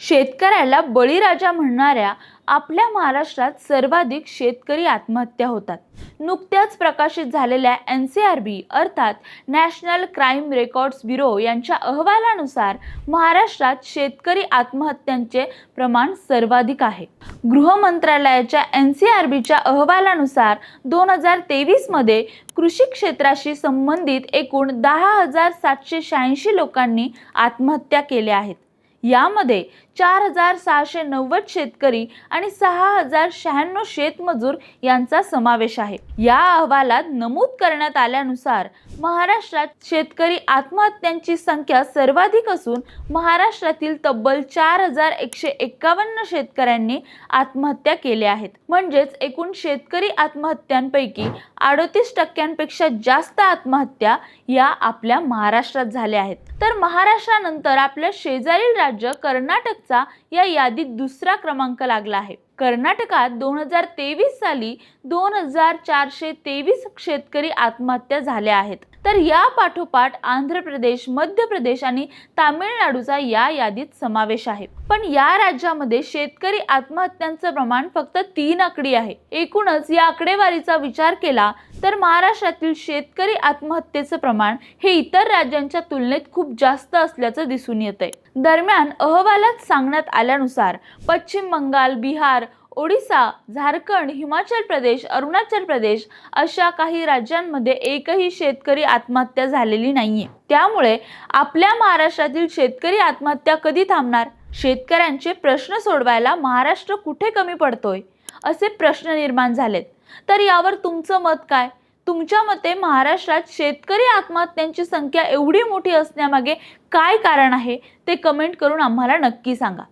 शेतकऱ्याला बळीराजा म्हणणाऱ्या आपल्या महाराष्ट्रात सर्वाधिक शेतकरी आत्महत्या होतात. नुकत्याच प्रकाशित झालेल्या एन सी आर बी अर्थात नॅशनल क्राईम रेकॉर्ड्स ब्युरो यांच्या अहवालानुसार महाराष्ट्रात शेतकरी आत्महत्यांचे प्रमाण सर्वाधिक आहे. गृहमंत्रालयाच्या एन सी आर बीच्या अहवालानुसार दोन हजार तेवीसमध्ये कृषी क्षेत्राशी संबंधित एकूण दहा हजार सातशे शहाऐंशी लोकांनी आत्महत्या केल्या आहेत. यामध्ये चार हजार सहाशे नव्वद शेतकरी आणि सहा हजार शहाण्णव शेतमजूर यांचा समावेश आहे. या अहवालात नमूद करण्यात आल्यानुसार महाराष्ट्रात शेतकरी आत्महत्यांची संख्या सर्वाधिक असून महाराष्ट्रातील तब्बल चार हजार एकशे एक्कावन्न शेतकऱ्यांनी आत्महत्या केल्या आहेत. म्हणजेच एकूण शेतकरी आत्महत्यांपैकी अडतीस टक्क्यांपेक्षा जास्त आत्महत्या या आपल्या महाराष्ट्रात झाल्या आहेत. तर महाराष्ट्रानंतर आपल्या शेजारील राज्य राज्य कर्नाटकचा या यादीत दुसरा क्रमांक लागला आहे. कर्नाटकात दोन हजार तेवीस साली दोन हजार चारशे तेवीस शेतकरी आत्महत्या झाल्या आहेत. तर या पाठोपाठ आंध्र प्रदेश मध्य प्रदेश आणि तामिळनाडूचा या यादीत समावेश आहे. पण या राज्यामध्ये शेतकरी आत्महत्यांचं प्रमाण फक्त तीन आकडी आहे. एकूणच या आकडेवारीचा विचार केला तर महाराष्ट्रातील शेतकरी आत्महत्येचं प्रमाण हे इतर राज्यांच्या तुलनेत खूप जास्त असल्याचं दिसून येत आहे दरम्यान अहवालात सांगण्यात आल्यानुसार पश्चिम बंगाल बिहार ओडिसा झारखंड हिमाचल प्रदेश अरुणाचल प्रदेश अशा काही राज्यांमध्ये एकही शेतकरी आत्महत्या झालेली नाहीये. त्यामुळे आपल्या महाराष्ट्रातील शेतकरी आत्महत्या कधी थांबणार? शेतकऱ्यांचे प्रश्न सोडवायला महाराष्ट्र कुठे कमी पडतोय? असे प्रश्न निर्माण झालेत. तर यावर तुमचं मत काय? तुमच्या मते महाराष्ट्रात शेतकरी आत्महत्यांची संख्या एवढी मोठी असण्यामागे काय कारण आहे? ते कमेंट करून आम्हाला नक्की सांगा.